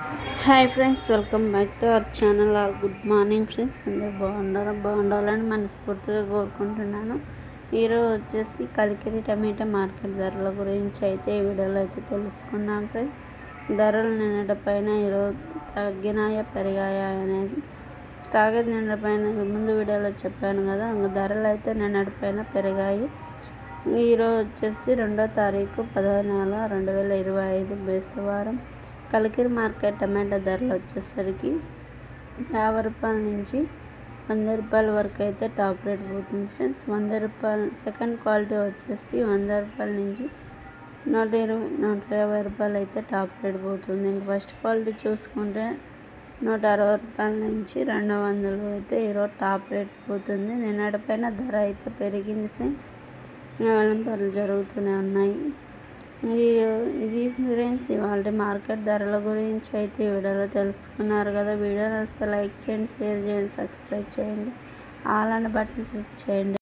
Hi friends welcome back to our channel. Good morning friends. అందరూ బాగుండాలి బాగుండాలని మనస్ఫూర్తిగా కోరుకుంటున్నాను. ఈరోజు వచ్చేసి కలికిరి టమాటా మార్కెట్ ధరల గురించి అయితే ఈ వీడియోలో అయితే తెలుసుకుందాం ఫ్రెండ్స్. ధరలు నిన్నటి పైన ఈరోజు తగ్గినాయా పెరిగాయా అనేది స్టాక్ అయితే నిన్నటి పైన ముందు వీడియోలో చెప్పాను కదా. ఇంకా ధరలు అయితే నిన్నటి పైన పెరిగాయి. ఈరోజు వచ్చేసి రెండో తారీఖు పదహారు నెల రెండు వేల ఇరవై ఐదు బేస్తవారం కలికిరి మార్కెట్ టమాటా ధరలు వచ్చేసరికి యాభై రూపాయల నుంచి వంద రూపాయల వరకు అయితే టాప్ రేట్ పోతుంది ఫ్రెండ్స్. వంద రూపాయలు సెకండ్ క్వాలిటీ వచ్చేసి వంద రూపాయల నుంచి నూట ఇరవై నూట యాభై రూపాయలు అయితే టాప్ రేట్ పోతుంది. ఇంక ఫస్ట్ క్వాలిటీ చూసుకుంటే నూట అరవై రూపాయల నుంచి రెండు వందలు అయితే ఈరోజు టాప్ రేట్ పోతుంది. నిన్నటి పైన ధర అయితే పెరిగింది ఫ్రెండ్స్. పనులు జరుగుతూనే ఉన్నాయి. ఇది ఫ్రెండ్స్ ఇవాళ మార్కెట్ ధరల గురించి అయితే వీడియోలో తెలుసుకున్నారు కదా. వీడియో నచ్చితే లైక్ చేయండి షేర్ చేయండి సబ్స్క్రైబ్ చేయండి. ఆల్ అనే బటన్ క్లిక్ చేయండి.